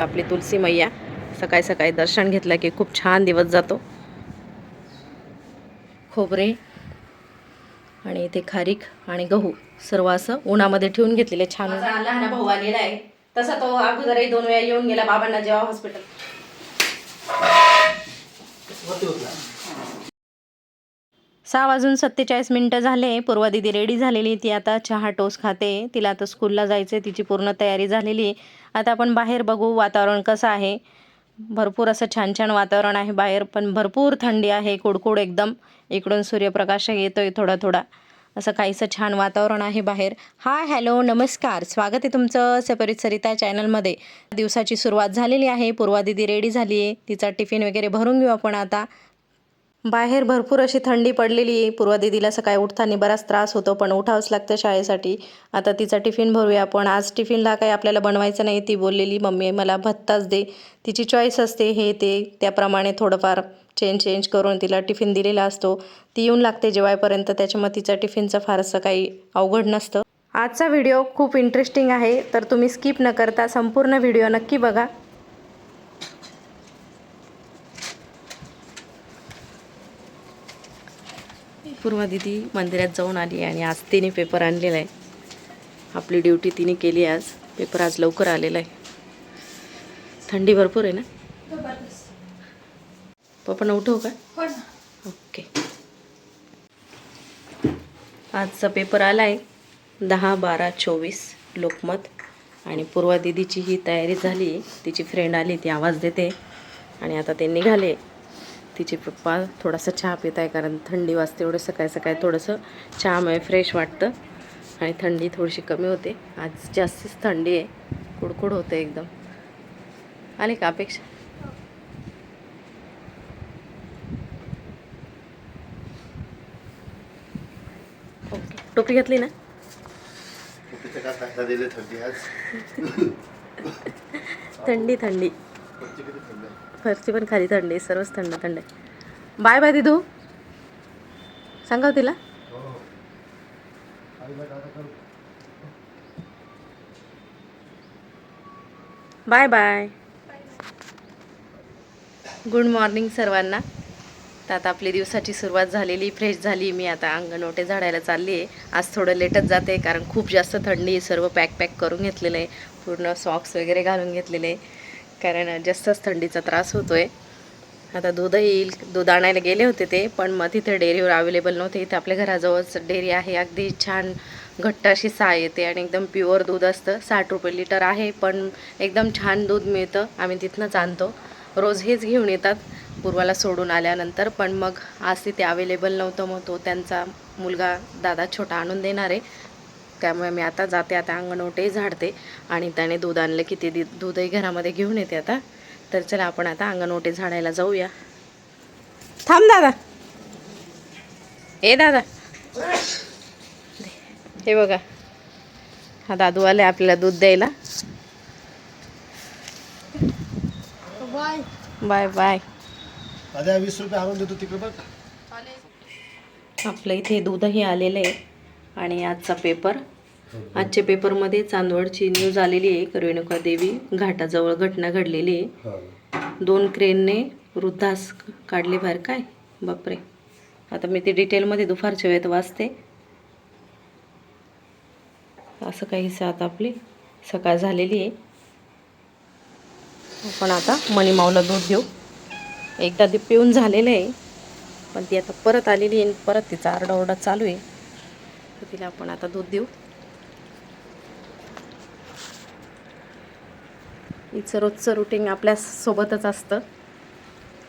आपली तुलसी मैया. सकाळी सकाळी दर्शन घेतलं की खूप छान दिवस जातो. खोबरे आणि इथे खारीक आणि गहू सर्व असं उन्हामध्ये ठेवून घेतलेले छान लहान भाऊ आलेला आहे. तसा तो अगोदरही दोन वेळा येऊन गेला बाबांना जेव्हा हॉस्पिटल सहा वाजून सत्तेचाळीस मिनटं झाले. पूर्वा दिदी रेडी झालेली. ती आता चहा टोस खाते. तिला आता स्कूलला जायचं तिची पूर्ण तयारी झालेली. आहे आता आपण बाहेर बघू वातावरण कसं आहे. भरपूर असं छान छान वातावरण आहे बाहेर पण भरपूर थंडी आहे. कुडकुड एकदम. इकडून सूर्यप्रकाश येतोय थोडा थोडा. असं काहीसं छान वातावरण आहे बाहेर. हाय हॅलो नमस्कार. स्वागत आहे तुमचं सपरित सरिता चॅनलमध्ये. दिवसाची सुरुवात झालेली आहे. पूर्वा दिदी रेडी झाली आहे तिचा टिफिन वगैरे भरून घेऊ आपण आता. बाहेर भरपूर अशी थंडी पडलेली आहे. पूर्वा दिदीला सकाळी उठताना बराच त्रास होतो पण उठावंच लागतं शाळेसाठी. आता तिचा टिफिन भरूया आपण आज टिफिनला काही आपल्याला बनवायचं नाही. ती बोललेली मम्मी मला भत्ताच दे. तिची चॉईस असते हे ते. त्याप्रमाणे थोडंफार चेंज चेंज करून तिला टिफिन दिलेला असतो. ती येऊन लागते जेवायपर्यंत. त्याच्यामुळे तिचा टिफिनचं फारसं काही अवघड नसतं. आजचा व्हिडिओ खूप इंटरेस्टिंग आहे. तर तुम्ही स्किप न करता संपूर्ण व्हिडिओ नक्की बघा. पूर्वा दिदी मंदिरात जाऊन आली आणि आज तिने पेपर आणलेला आहे. आपली ड्युटी तिने केली आज. पेपर आज लवकर आलेला आहे. थंडी भरपूर आहे ना? पप्पा उठव हो का? ओके. आजचा पेपर आला आहे दहा बारा चोवीस लोकमत आणि पूर्वा दिदीची ही तयारी झाली. तिची फ्रेंड आली ती आवाज देते आणि आता ते निघाले. तिचे पप्पा थोडासा चहा पित आहे कारण थंडी वाजते एवढं सकाळी सकाळी थोडंसं चहामुळे फ्रेश वाटतं. आणि थंडी थोडीशी कमी होते. आज जास्तीच थंडी आहे. कुडकुड होते एकदम. आले का अपेक्षा? ओके टोपी घातली ना? थंडी थंडी. थंड फरची पण खाली थंडी आहे, सर्वच थंड थंड आहे. बाय बाय दिदू. सांगा तिला. Bye bye. गुड मॉर्निंग सर्वांना. तर आता आपली दिवसाची सुरुवात झालेली फ्रेश झाली. मी आता अंगणवटे झाडायला चालली आहे. आज थोडं लेटच जाते कारण खूप जास्त थंडी सर्व पॅक पॅक करून घेतलेलं आहे. पूर्ण सॉक्स वगैरे घालून घेतलेले आहे. कारण जास्तच थंडीचा त्रास होतो आहे आता दूध येईल दूध आणायला गेले होते ते पण मग तिथे डेअरीवर अवेलेबल नव्हते. इथे आपल्या घराजवळच डेअरी आहे अगदी छान घट्ट अशी साय येते आणि एकदम प्युअर दूध असतं. साठ रुपये लिटर आहे पण एकदम छान दूध मिळतं. आम्ही तिथनंच आणतो. रोज हेच घेऊन येतात पूर्वाला सोडून आल्यानंतर. पण मग आज तिथे अवेलेबल नव्हतं मग तो त्यांचा मुलगा दादा छोटा आणून देणार आहे. त्यामुळे मी आता जाते आता अंगणवटे झाडते आणि त्याने दूध आणलं की ते दूधही घरामध्ये घेऊन येते आता. तर चला आपण आता अंगणवटे झाडायला जाऊया. थांब दादा. ए दादा. हे बघा. हा दादू आले आपल्याला दूध द्यायला. बाय. बाय आधी वीस रुपये आणून देतो तिकडे बघ आपलं इथे दूधही आलेलं आहे. आणि आजचा पेपर. आजच्या पेपरमध्ये चांदवडची न्यूज आलेली आहे. रेणुका देवी घाटाजवळ घटना घडलेली आहे. दोन क्रेनने वृद्धास काढले बाहेर. काय? बापरे. आता मी ते डिटेलमध्ये दुपारच्या वेळेत वाचते. असं काहीसं आता आपली सकाळ झालेली आहे. आपण आता मणिमाऊला दूध देऊ. एकदा ते पिऊन झालेलं आहे. पण ती आता परत आलेली आहे परत तिचा आरडाओरडा चालू आहे. तर तिला आपण आता दूध देऊ. हिचं रोजचं रुटीन आपल्यासोबतच असतं.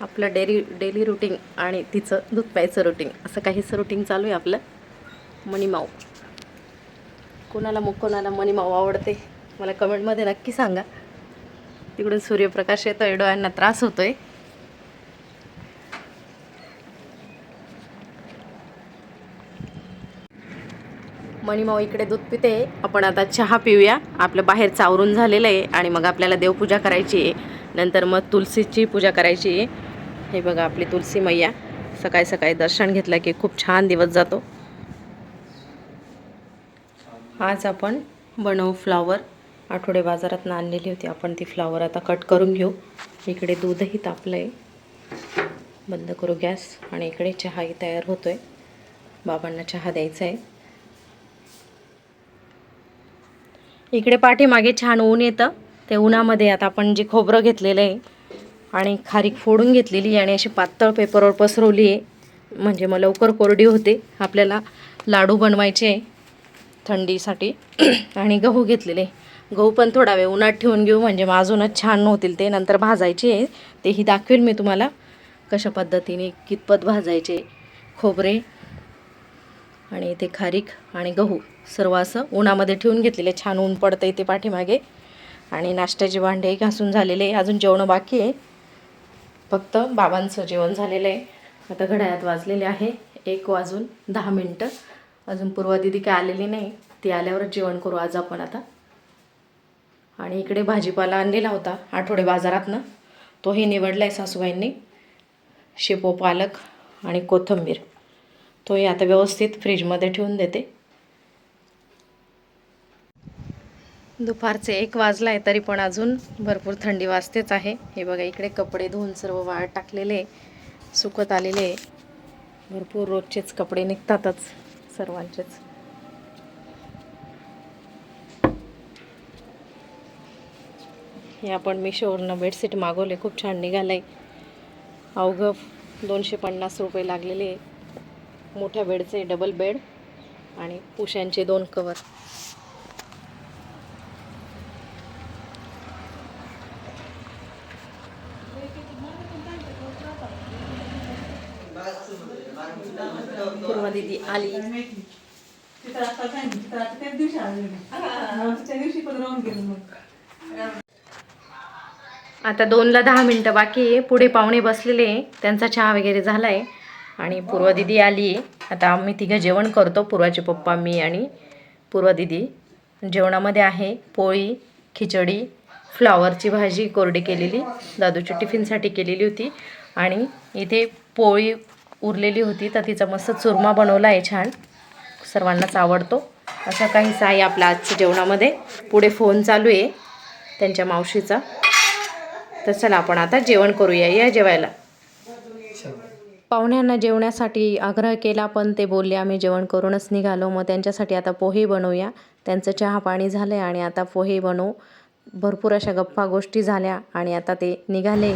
आपलं डेली डेली रुटीन आणि तिचं दूध प्यायचं रुटीन असं काहीचं रुटीन चालू आहे आपलं. मणिमाऊ कोणाला मग कोणाला मणिमाऊ आवडते? मला कमेंटमध्ये नक्की सांगा. तिकडून सूर्यप्रकाश येतोय डोळ्यांना त्रास होतो आहे मणिमाऊ इकडे दूध पिते. आपण आता चहा पिऊया. आपलं बाहेर चावरून झालेलं आहे आणि मग आपल्याला देवपूजा करायची आहे. नंतर मग तुलसीची पूजा करायची आहे. हे बघा आपली तुलसी मैया. सकाळी सकाळी दर्शन घेतलं की खूप छान दिवस जातो. आज आपण बनवू फ्लावर. आठवडे बाजारात आणलेली होती. आपण ती फ्लावर आता कट करून घेऊ. इकडे दूधही तापलं आहे बंद करू गॅस आणि इकडे चहाही तयार होतो आहे बाबांना चहा द्यायचा आहे इकडे पाठीमागे छान ऊन येतं. ते उन्हामध्ये आता आपण जे खोबरं घेतलेलं आहे आणि खारीक फोडून घेतलेली आणि अशी पातळ पेपरवर पसरवली आहे. म्हणजे मग लवकर कोरडी होते. आपल्याला लाडू बनवायचे आहे थंडीसाठी. आणि गहू घेतलेले गहू पण थोडा वेळ उन्हात ठेवून घेऊ. म्हणजे मग अजूनच छान होतील ते. नंतर भाजायचे आहे. तेही दाखवेल मी तुम्हाला कशा पद्धतीने कितपत भाजायचे खोबरे. आणि इथे खारीक आणि गहू सर्व असं उन्हामध्ये ठेवून घेतलेले. छान ऊन पडतं इथे पाठीमागे. आणि नाश्त्याचे भांडे घासून झालेले. आहे अजून जेवणं बाकी आहे. फक्त बाबांचं जेवण झालेलं आहे. आता घड्याळात वाजलेले आहे. एक वाजून दहा मिनटं. अजून पूर्वा दिदी काय आलेली नाही. ती आल्यावरच जेवण करू आज आपण आता. आणि इकडे भाजीपाला आणलेला होता आठवडे बाजारातनं. तोही निवडला आहे सासूबाईंनी. शेपो पालक आणि कोथिंबीर. तोही आता व्यवस्थित फ्रीजमध्ये ठेवून देते. दुपारचे एक वाजला आहे तरी पण अजून भरपूर थंडी वाजतेच आहे. हे बघा इकडे कपडे धुवून सर्व वाळ टाकलेले सुकत आलेले. भरपूर रोजचेच कपडे निघतातच सर्वांचेच. हे आपण मिशोवरनं बेडशीट मागवले खूप छान निघालं आहे अवघं दोनशे पन्नास रुपये लागलेले. मोठ्या बेडचे डबल बेड आणि पुशांचे दोन कवर पूर्वा दिदी आली. आता दोनला दहा मिनटं बाकी आहे. पुढे पाहुणे बसलेले त्यांचा चहा वगैरे झाला आहे आणि पूर्वा दिदी आली. आहे आता आम्ही तिघं जेवण करतो. पूर्वाचे पप्पा मी आणि पूर्वा दिदी. जेवणामध्ये आहे पोळी खिचडी फ्लावरची भाजी कोरडी केलेली. दादूच्या टिफिनसाठी केलेली होती. आणि इथे पोळी उरलेली होती. तर तिचा मस्त चुरमा बनवला आहे छान. सर्वांनाच आवडतो. असं काहीच आहे आपल्या आजच्या जेवणामध्ये. पुढे फोन चालू आहे त्यांच्या मावशीचा. तर चला आपण आता जेवण करूया या जेवायला. पाहुण्यांना जेवण्यासाठी आग्रह केला पण ते बोलले आम्ही जेवण करूनच निघालो. मग त्यांच्यासाठी आता पोहे बनवूया. त्यांचं चहा पाणी झालं आणि आता पोहे बनवू. भरपूर अशा गप्पा गोष्टी झाल्या आणि आता ते निघाले.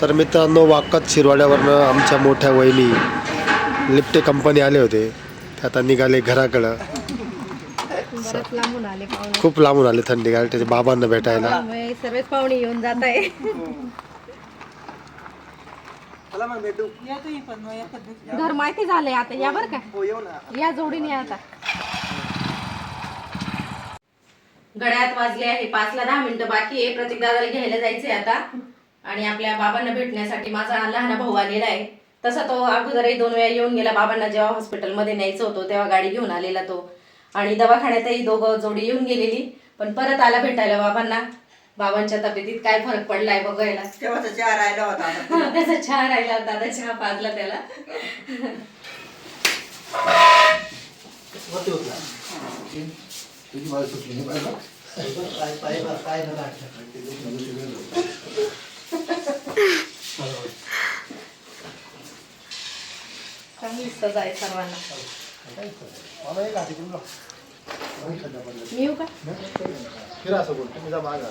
तर मित्रांनो वाकत शिरवाड्यावरनं आमच्या मोठ्या वहिनी लिफ्टे कंपनी आले होते. ते आता निघाले घराकडं. खूप लांबून आले थंडी. गाल त्याच्या बाबांना भेटायला. सर्वच पाहुणे येऊन जात आहे घर माहिती झालंय आता या बर का? या जोडीने या आता. गड्यात वाजले आहे पाचला दहा मिनिटं बाकी आहे. प्रतीक दादाला घ्यायला जायचंय आता. आणि आपल्या बाबांना भेटण्यासाठी माझा लहान भाऊ आलेला आहे. तसा तो अगोदरही दोन वेळा येऊन गेला. बाबांना जेव्हा हॉस्पिटलमध्ये न्यायचं होतं तेव्हा गाडी घेऊन आलेला तो. आणि दवाखान्यातही दोघं जोडी येऊन गेलेली. पण परत आला भेटायला बाबांना. बाबांच्या तब्येतीत काय फरक पडलाय बघायला? तेव्हाचा चहा राहिला होता. त्याचा चहा राहिला होता आता चहा पाजला त्याला. चांगली सजा आहे सर्वांना? मी येऊ का? फिरा असं बोल तुम्ही जा मागा.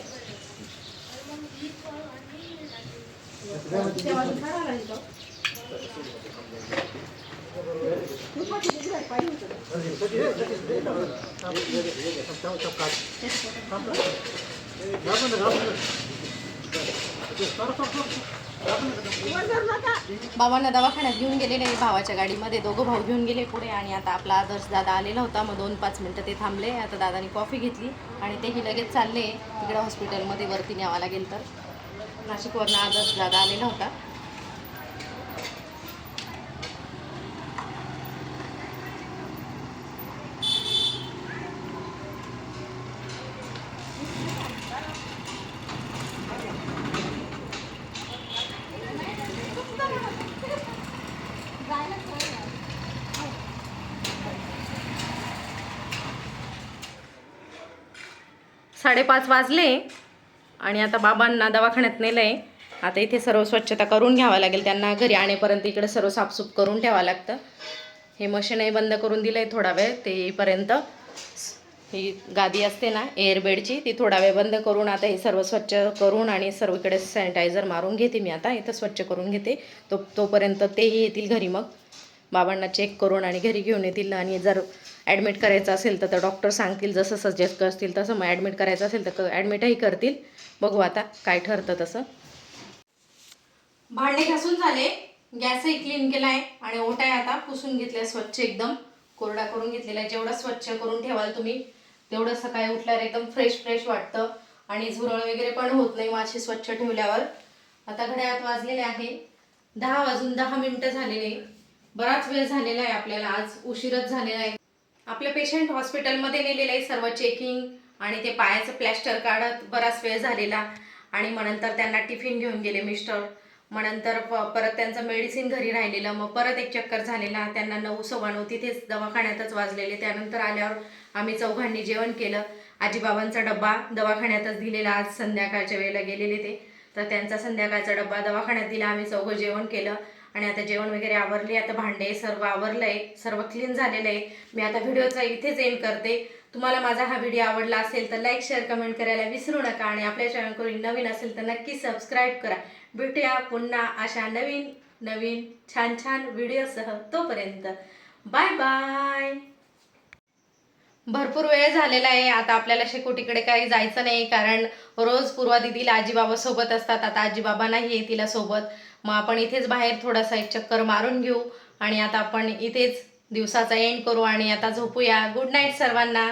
बाबांना दवाखान्यात घेऊन गेले नाही भावाच्या गाडीमध्ये दोघं भाऊ घेऊन गेले पुढे आणि आता आपला आदर्श दादा आलेला होता मग दोन पाच मिनटं ते थांबले. आता दादानी कॉफी घेतली आणि तेही लगेच चालले. तिकडे हॉस्पिटलमध्ये वरती न्यावं लागेल तर. नाशिकवरनं आदर्श दादा आलेला होता. साडेपाच वाजले आणि आता बाबांना दवाखान्यात नेलं आहे आता इथे सर्व स्वच्छता करून घ्यावं लागेल. त्यांना घरी आणेपर्यंत इकडे सर्व साफसूफ करून ठेवावं लागतं. हे मशीनही बंद करून दिलं आहे थोडा वेळ ते येईपर्यंत ही गादी असते ना एअरबेडची ती थोडा वेळ बंद करून आता हे सर्व स्वच्छ करून आणि सर्वकडे सॅनिटायझर मारून घेते मी आता. इथं स्वच्छ करून घेते. तो तोपर्यंत तेही येतील घरी मग. बाबांना चेक करून आणि घरी घेऊन येतील. आणि जर ॲडमिट करायचं असेल तर डॉक्टर सांगतील जसं सजेस्ट करतील तसं मग ॲडमिट करायचं असेल तर ॲडमिटही करतील. बघू आता काय ठरतं तसं. भांडे घासून झाले. गॅसही क्लीन केला आहे आणि ओटाय आता पुसून घेतल्या स्वच्छ एकदम. कोरडा करून घेतलेला आहे. जेवढा स्वच्छ करून ठेवाल तुम्ही तेवढं सकाळी उठल्यावर एकदम फ्रेश फ्रेश वाटतं. आणि झुरळ वगैरे पण होत नाही माशी स्वच्छ ठेवल्यावर. आता घड्याळात वाजलेले आहे. दहा वाजून दहा मिनिटं झालेले. बराच वेळ झालेला आहे आपल्याला. आज उशीरच झालेला आहे. आपलं पेशंट हॉस्पिटलमध्ये नेलेलं आहे सर्व चेकिंग आणि ते पायाचं प्लॅस्टर काढत बराच वेळ झालेला. आणि मग नंतर त्यांना टिफिन घेऊन गेले मिस्टर मग नंतर प- परत त्यांचं मेडिसिन घरी राहिलेलं. मग परत एक चक्कर झालेला. त्यांना नऊ सव्वा नऊ तिथेच दवाखान्यातच वाजलेले. त्यानंतर आल्यावर आम्ही चौघांनी जेवण केलं. आजीबाबांचा डब्बा दवाखान्यातच दिलेला. आज संध्याकाळच्या वेळेला गेलेले ते. तर त्यांचा संध्याकाळचा डब्बा दवाखान्यात दिला. आम्ही चौघं जेवण केलं. आणि आता जेवण वगैरे आवरले आता भांडे सर्व आवरलं आहे सर्व क्लीन झालेलं आहे मी आता व्हिडिओचा इथेच एंड करते. तुम्हाला माझा हा व्हिडिओ आवडला असेल तर लाईक शेअर कमेंट करायला विसरू नका आणि आपल्या चॅनलकडून नवीन असेल तर नक्की सबस्क्राईब करा. भेटूया पुन्हा अशा नवीन नवीन छान छान व्हिडिओसह तोपर्यंत. बाय बाय भरपूर वेळ झालेला आहे. आता आपल्याला शेकोटीकडे काही जायचं नाही कारण रोज पूर्वा दिदीला आजीबाबासोबत असतात. आता आजीबाबा नाही आहे तिला सोबत. मग आपण इथेच बाहेर थोडासा एक चक्कर मारून घेऊ आणि आता आपण इथेच दिवसाचा एंड करू आणि आता झोपूया. गुड नाईट सर्वांना.